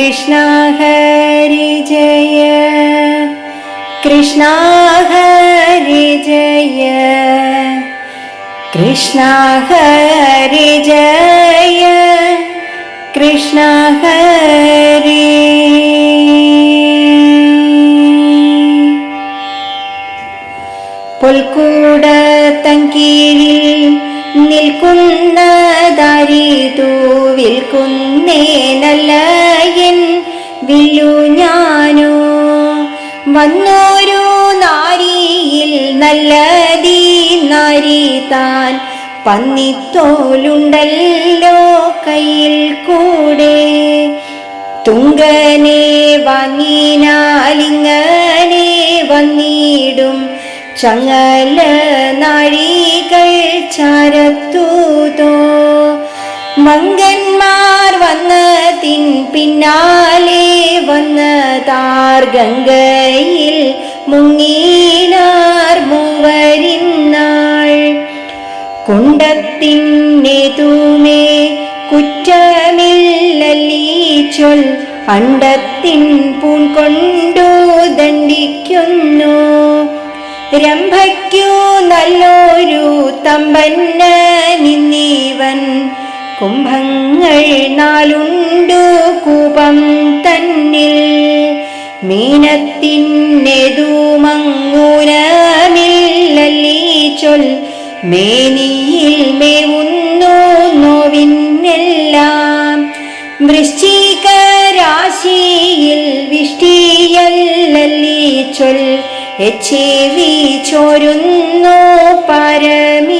കൃഷ്ണ ഹരി ജയ. കൃഷ്ണ ഹരി ജയ. കൃഷ്ണ ഹരി ജയ. കൃഷ്ണ ഹരി. പുൽക്കൂട തങ്കീഴിൽ നിൽക്കുന്ന ദാരിതു കുന്നേനല്ല നല്ല എൻ വില്ലു ഞാനോ. വന്നോരു നാരിയിൽ നല്ലതീ നാരി താൻ പന്നിത്തോലുണ്ടല്ലോ കയ്യിൽ കൂടെ. തുങ്കനെ വാങ്ങിനാലിങ്ങനെ വന്നിടും ചങ്ങല നാഴികൾ ചാരത്തൂതോ. മങ്കന്മാർ വന്നതിൻ പിന്നാലെ വന്നതാർ ഗംഗയിൽ മുങ്ങീനാർ മൂവരിന്നാൾ കുണ്ടത്തിനെതുമേ കുറ്റമില്ലല്ലീ ചൊൽ. അണ്ടത്തിൻ പൂൺ കൊണ്ടു ദണ്ഡിക്കുന്നു. രംഭയ്ക്കു നല്ലൊരു തമ്പന്ന നിന്നീവൻ. കുംഭങ്ങൾ നാലുണ്ടു കൂപം തന്നിൽ. മീനത്തിനെതുമങ്ങൂരമില്ലല്ലീ ചൊൽ. മേനിയിൽ മേവുന്നു നോവിനെല്ലാം വൃശ്ചിക രാശിയിൽ വിഷ്ടിയല്ലല്ലീ ചൊൽ. ചോരുന്നു പരമിപ്പോൾ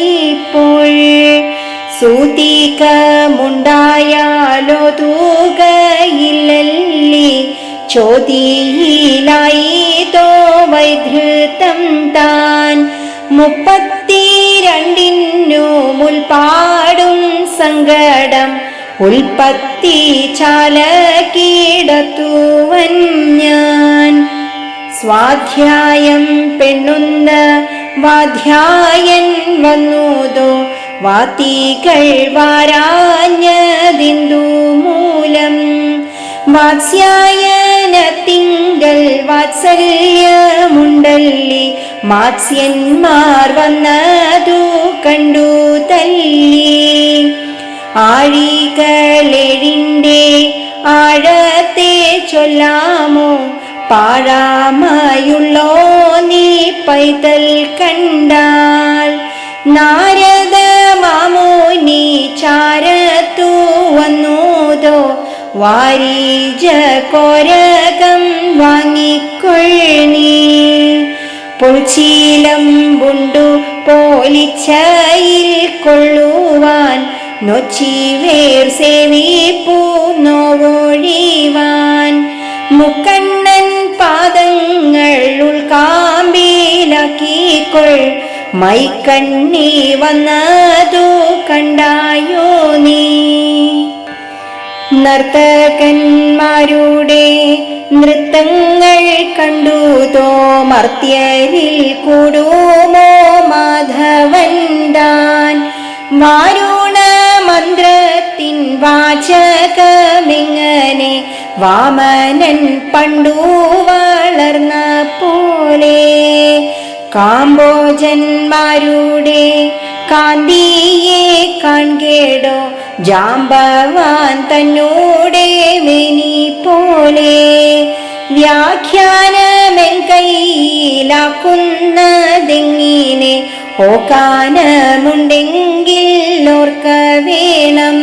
സൂതികമുണ്ടായാലോ തൂകയില്ലല്ലി ചോതിയിലായിതോ വൈധൃതം താൻ. മുപ്പത്തിരണ്ടിനു മുൽപാടും സങ്കടം. ഉൽപ്പത്തി ചാല കീടത്തുവൻ ഞാൻ. സ്വാധ്യായം പെണ്ണുന്ന വാധ്യായൻ വന്നുതോ. വാത്തികൾ വാരാഞ്ഞതിന്തു മൂലം വാത്സ്യായനത്തിങ്കൽ വാത്സല്യമുണ്ടല്ലി. മാത്സ്യന്മാർ വന്നതു കണ്ടു തല്ലി. ആഴികളെഴിന്റെ ആഴത്തെ ചൊല്ലാമോ? പാഴാമായുള്ളോ നീ പൈതൽ കണ്ടാൽ. നാരദ മാമോനി ചാരത്തു വന്നൂതോ? വാരീജ കോരകം വാങ്ങിക്കൊള്ളി. പൊൾച്ചീലം ബുണ്ടു പോലിച്ചയിൽ കൊള്ളുവാൻ നൊച്ചിവേർ സേവിപ്പൂ നോവൊഴിവാൻ. മുക്കണ്ണൻ പാദങ്ങൾ ഉൾക്കാമ്പിലാക്കിക്കൊൾ മൈക്കണ്ണി വന്നതു കണ്ടായോ നീ? നർത്തകന്മാരുടെ നൃത്തങ്ങൾ കണ്ടുതോ മർത്യരിൽ കൂടുമോ മാധവൻ താൻ? വാരുണ മന്ത്രത്തിൻ വാചകമിങ്ങനെ വാമനൻ പണ്ടു വളർന്ന പോലെ? കാമ്പോജന്മാരുടെ കാന്തിയെ കാൺകേടോ ജാമ്പവാൻ തന്നോടെ മെനി പോലെ വ്യാഖ്യാനമെൻ കയ്യിലാക്കുന്നതെങ്ങിനെ ഓക്കാനമുണ്ടെങ്കിൽ ഓർക്ക വേണം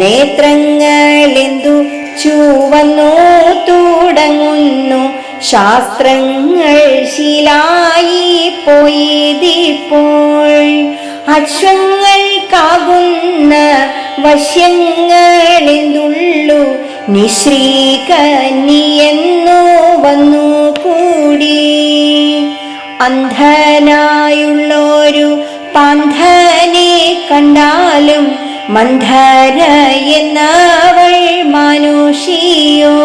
നേത്രങ്ങളെന്തു ചുവന്നു തുടങ്ങുന്നു ശാസ്ത്രങ്ങൾ ശിലായി പോയതിപ്പോൾ. അശ്വങ്ങൾക്കാകുന്ന വശ്യങ്ങളെന്നുള്ളു നിശ്രീകന്യെന്നു വന്നു കൂടി അന്ധനായുള്ളൊരു പാന്ധനെ കണ്ടാലും മന്ധര എന്നവൾ മാനുഷിയോ.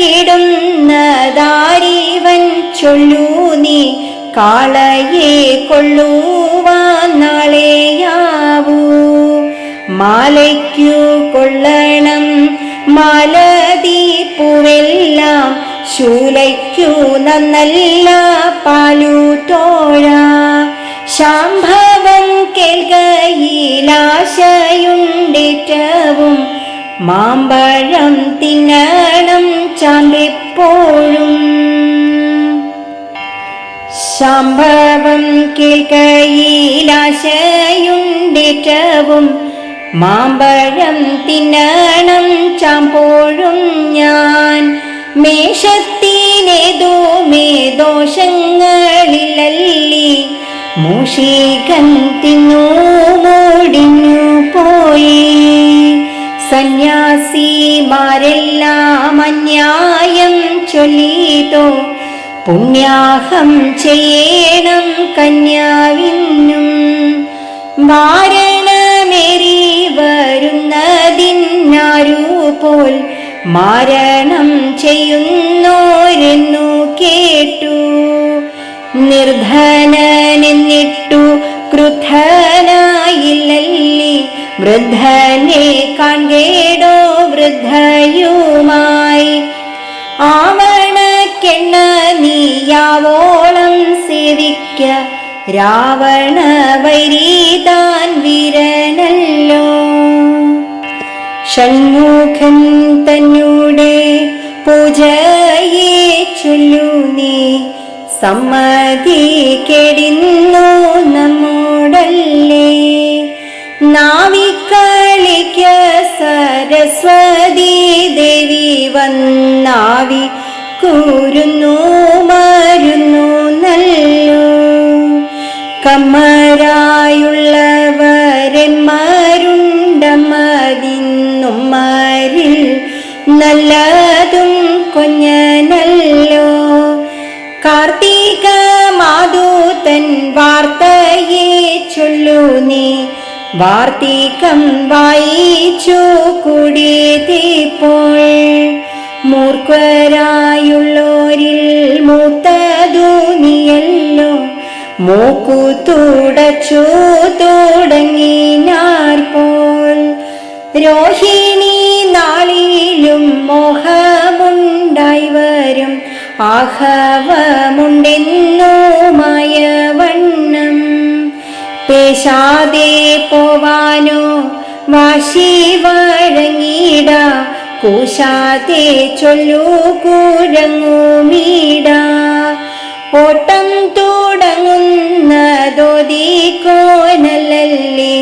മാളിളക്കിടുന്നതാരിവൻ ചൊല്ലൂ നീ. കാളയെ കൊള്ളുവാൻ നാളെയാവൂ. മാലയ്ക്കു കൊള്ളണം മാലദീപ്പുവെല്ലാം പൂവെല്ലാം ശൂലയ്ക്കു നന്നല്ല പാലു തോഴ. ശാംഭവം കേൾക്കയിലാശയുണ്ടേറ്റവും മാമ്പഴം തിന്നണം ചാമ്പെപ്പോഴും. സംഭവം കേൾക്കയിലാശയുണ്ടേറ്റവും. മാമ്പഴം തിന്നണം ചാമ്പോഴും ഞാൻ. മേഷത്തിനേതോ മേ ദോഷങ്ങളിലല്ലി. മൂഷികൻ തിന്നു മൂടിഞ്ഞു പോയി. സന്യാസിമാരെല്ലാം അന്യായം ചൊല്ലിതോ? പുണ്യാഹം ചെയ്യണം കന്യാവിനും. മാരണമേറി വരുന്നതിനാരു പോൽ മാരണം ചെയ്യുന്നോരെന്നു കേട്ടു. നിർധനനെന്നിട്ടു ക്രുദ്ധനായില്ലല്ലി. വൃദ്ധനെ കാൺകേടോ വൃദ്ധയുമായി. ആവണക്കെണ്ണ നീയാവോളം സേവിക്ക രാവണ വൈരീതാൻ വിരനല്ലോ. ഷൺമുഖൻ തന്നെ പൂജയെ ചൊല്ലു നീ സമ്മതി കെടിന്നു നമ്മോടല്ലേ. നാവിക്കളിക്ക സരസ്വതി ദേവി വന്നാവി കൂരുന്നു മരുന്നു നല്ലു. കമ്മരായുള്ളവരെ മരുണ്ടമതിന്നും മരിൽ നല്ലതും കൊഞ്ഞനല്ലോ. കാർത്തിക മാതൂതൻ വാർത്തയെ ചൊല്ലു നീ വാർത്തികം വായിച്ചു കൂടിയതിപ്പോൾ മൂർഖരായുള്ളോരിൽ മൂത്തതൂനിയല്ലോ മൂക്കു തുടച്ചു തുടങ്ങിനാർ പോൽ രോഹിണി നാളിലും മോഹമുണ്ടായി വരും. ആഹവമുണ്ടെന്നു മയവണ്ണം പേശാതെ പോവാനോ? വാശി വഴങ്ങിട കൂശാതെ ചൊല്ലു കുഴങ്ങുമീട ഓട്ടം തുടങ്ങുന്നതോതിക്കോനല്ലേ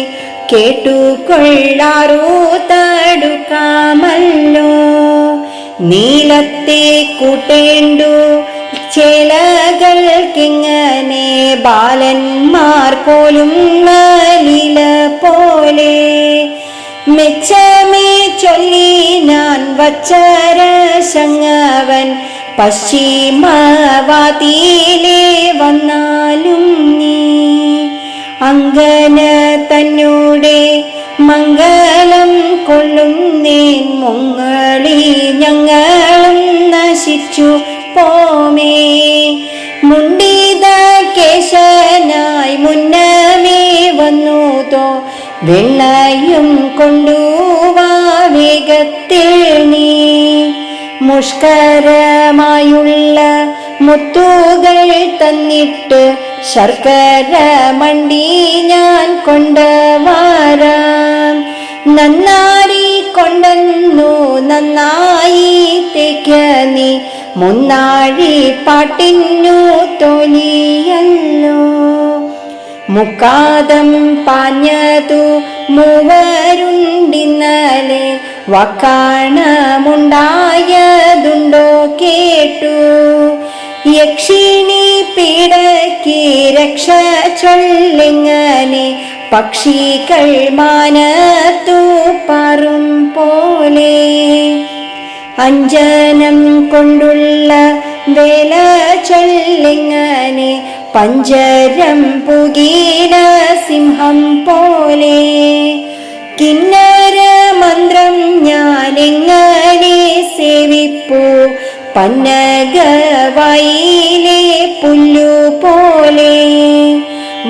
കേട്ടുകൊള്ളാറൂ തടുക്കാമല്ലോ? നീലത്തെ കൂട്ടേണ്ടു ചേലകൾക്കിങ്ങനെ ബാലന്മാർ പോലും നലില പോലെ. മെച്ചമേ ചൊല്ലി ഞാൻ വച്ചരശങ്ങവൻ പശ്ചിമവാതിയിലെ വന്നാലും നീ. അങ്കന തന്നോടെ മംഗളം കൊള്ളുന്നേൻ മുങ്ങളി വന്നുതോ വെള്ളയും വേഗത്തിൽ നീ. മുഷ്കരമായുള്ള മുത്തുകൾ തന്നിട്ട് ശർക്കര മണ്ടി ഞാൻ കൊണ്ടുവരാം നന്നാരി കൊണ്ടെന്നു നന്നായി തേക്ക നീ. മുന്നാഴി പാട്ടിന്നു തോന്നിയല്ലോ മുക്കാതം പാഞ്ഞതു മൂവരുണ്ടിന്നലെ വക്കാണമുണ്ടായതുണ്ടോ കേട്ടു. യക്ഷിണി പീഡയ്ക്ക് രക്ഷ ചൊല്ലിങ്ങനെ പക്ഷികൾ മാനത്തു പറും പോലെ. അഞ്ജനം കൊണ്ടുള്ള വേല ചൊല്ലിങ്ങനെ പഞ്ചരം പുകീന സിംഹം പോലെ. കിന്നര മന്ത്രം ഞാൻ എങ്ങനെ സേവിപ്പു പന്നകവയിലെ പുല്ലു പോലെ.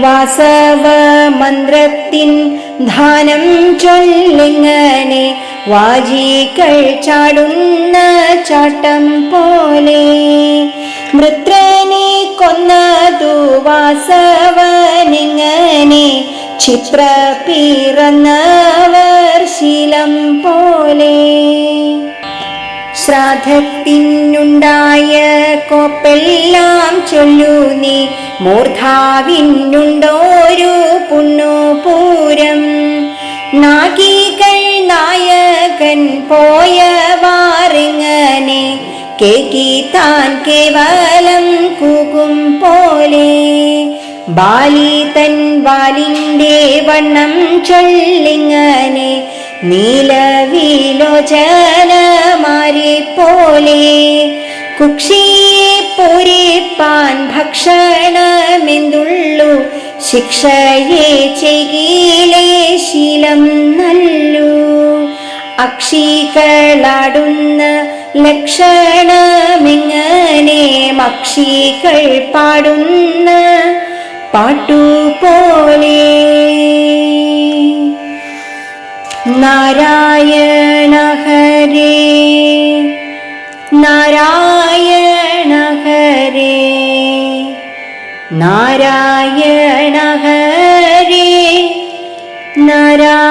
വാസവ മന്ത്രത്തിൻ ധാനം ചൊല്ലിങ്ങനെ വാജികൾ ചാടുന്ന ചാട്ടം പോലെ. മൃത്രനെ കൊന്നതു വാസവനിങ്ങനെ ചിത്ര പിറന്നവർ ശീലം പോലെ. ശ്രാദ്ധത്തിനുണ്ടായ കോപ്പെല്ലാം ചൊല്ലു നീ. മൂർധാവിനുണ്ടോരു പുണ്ണുപൂരം നാഗികൾ നായകൻ പോയവാറിങ്ങനെ കേക്കി കേവലം കൂകും പോലെ. ബാലി തൻ വാലിന്റെ വണ്ണം ചൊല്ലിങ്ങനെ നീലവിലോചനമാരെ പോലെ. കുക്ഷിയെ പൂരിപ്പാൻ ഭക്ഷണമെന്തുള്ളു. ശിക്ഷയെ ചെയ്യിലേ ശീലം നല്ലു. അക്ഷികളാടുന്ന ലക്ഷണമെങ്ങനെ മക്ഷികൾ പാടുന്ന പാട്ടുപോലെ. നാരായണ ഹരേ നാരായണ ഹരേ നാരായണ ഹരേ നാരായണ